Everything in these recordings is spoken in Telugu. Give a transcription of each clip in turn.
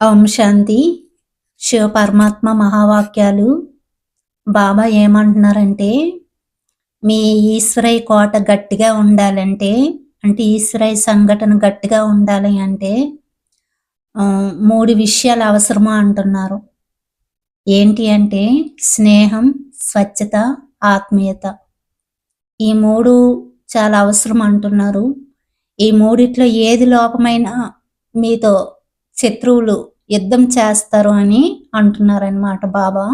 ఓం శాంతి శివ పరమాత్మ మహావాక్యాలు. బాబా ఏమంటున్నారంటే మీ ఈశ్వరయ్య కోట గట్టిగా ఉండాలంటే అంటే ఈశ్వరయ్య సంఘటన గట్టిగా ఉండాలి అంటే మూడు విషయాలు అవసరమా అంటున్నారు. ఏంటి అంటే స్నేహం స్వచ్ఛత ఆత్మీయత. ఈ మూడు చాలా అవసరం అంటున్నారు. ఈ మూడిట్లో ఏది లోపమైనా మీతో శత్రువులు యుద్ధం చేస్తారు అని అంటున్నారనమాట బాబా.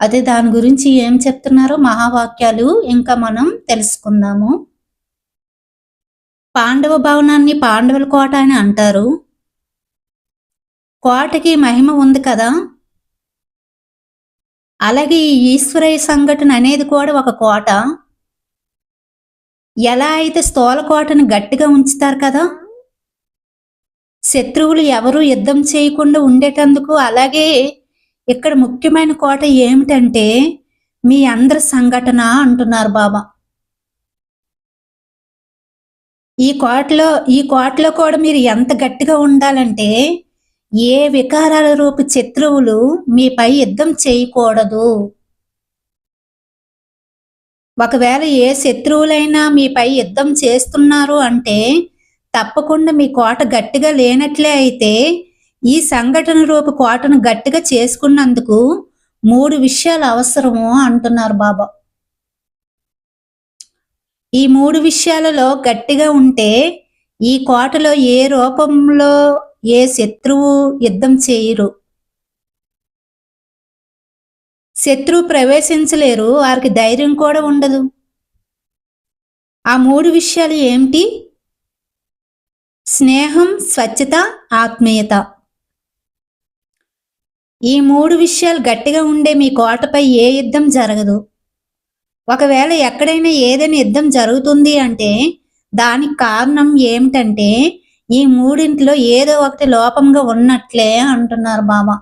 అదే దాని గురించి ఏం చెప్తున్నారో మహావాక్యాలు ఇంకా మనం తెలుసుకుందాము. పాండవ భవనాన్ని పాండవుల కోట అని అంటారు. కోటకి మహిమ ఉంది కదా. అలాగే ఈ ఈశ్వరయ్య సంఘటన అనేది కూడా ఒక కోట. ఎలా అయితే స్థూల కోటను గట్టిగా ఉంచుతారు కదా శత్రువులు ఎవరు యుద్ధం చేయకుండా ఉండేటందుకు అలాగే ఇక్కడ ముఖ్యమైన కోట ఏమిటంటే మీ అందరి సంఘటన అంటున్నారు బాబా. ఈ కోటలో ఈ కోటలో కూడా మీరు ఎంత గట్టిగా ఉండాలంటే ఏ వికారాల రూపు శత్రువులు మీపై యుద్ధం చేయకూడదు. ఒకవేళ ఏ శత్రువులైనా మీపై యుద్ధం చేస్తున్నారు అంటే తప్పకుండా మీ కోట గట్టిగా లేనట్లే అయితే ఈ సంఘటన రూపు కోటను గట్టిగా చేసుకున్నందుకు మూడు విషయాలు అవసరము అంటున్నారు బాబా. ఈ మూడు విషయాలలో గట్టిగా ఉంటే ఈ కోటలో ఏ రూపంలో ఏ శత్రువు యుద్ధం చేయరు. శత్రువు ప్రవేశించలేరు వారికి ధైర్యం కూడా ఉండదు. ఆ మూడు విషయాలు ఏమిటి? స్నేహం స్వచ్ఛత ఆత్మీయత. ఈ మూడు విషయాలు గట్టిగా ఉండే మీ కోటపై ఏ యుద్ధం జరగదు. ఒకవేళ ఎక్కడైనా ఏదైనా యుద్ధం జరుగుతుంది అంటే దానికి కారణం ఏమిటంటే ఈ మూడింటిలో ఏదో ఒకటి లోపంగా ఉన్నట్లే అంటున్నారు బాబా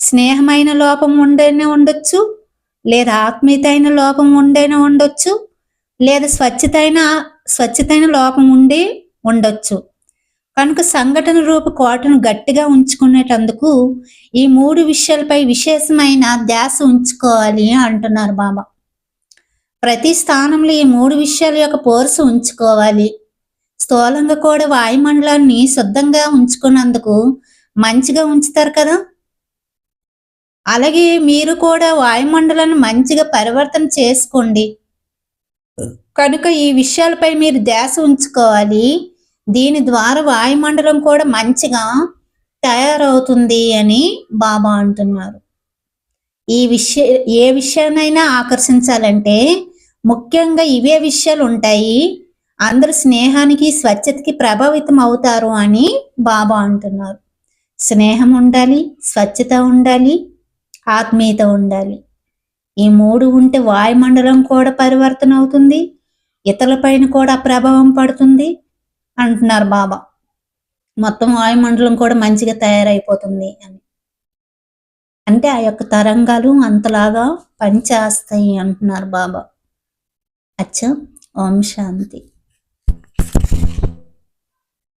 స్నేహమైన లోపం ఉండైనా ఉండొచ్చు లేదా ఆత్మీయత అయిన లోపం ఉండైనా ఉండొచ్చు లేదా స్వచ్ఛతైన స్వచ్ఛతైన లోపం ఉండి ఉండొచ్చు. కనుక సంఘటన రూప కోటను గట్టిగా ఉంచుకునేటందుకు ఈ మూడు విషయాలపై విశేషమైన ధ్యాస ఉంచుకోవాలి అంటున్నారు బాబా. ప్రతి స్థానంలో ఈ మూడు విషయాల యొక్క పోర్సు ఉంచుకోవాలి. స్థూలంగా కూడా వాయుమండలాన్ని శుద్ధంగా ఉంచుకున్నందుకు మంచిగా ఉంచుతారు కదా? అలాగే మీరు కూడా వాయుమండలాన్ని మంచిగా పరివర్తన చేసుకోండి. కనుక ఈ విషయాలపై మీరు ధ్యాస ఉంచుకోవాలి. దీని ద్వారా వాయుమండలం కూడా మంచిగా తయారవుతుంది అని బాబా అంటున్నారు. ఈ విషయ ఏ విషయాన్నైనా ఆకర్షించాలంటే ముఖ్యంగా ఇవే విషయాలు ఉంటాయి. అందరు స్నేహానికి స్వచ్ఛతకి ప్రభావితం అవుతారు అని బాబా అంటున్నారు. స్నేహం ఉండాలి స్వచ్ఛత ఉండాలి ఆత్మీయత ఉండాలి. ఈ మూడు ఉంటే వాయుమండలం కూడా పరివర్తన అవుతుంది ఇతరులపైన కూడా ప్రభావం పడుతుంది అంటున్నారు బాబా. మొత్తం వాయుమండలం కూడా మంచిగా తయారైపోతుంది అని. అంటే ఆ యొక్క తరంగాలు అంతలాగా పనిచేస్తాయి అంటున్నారు బాబా. అచ్చా ఓం శాంతి.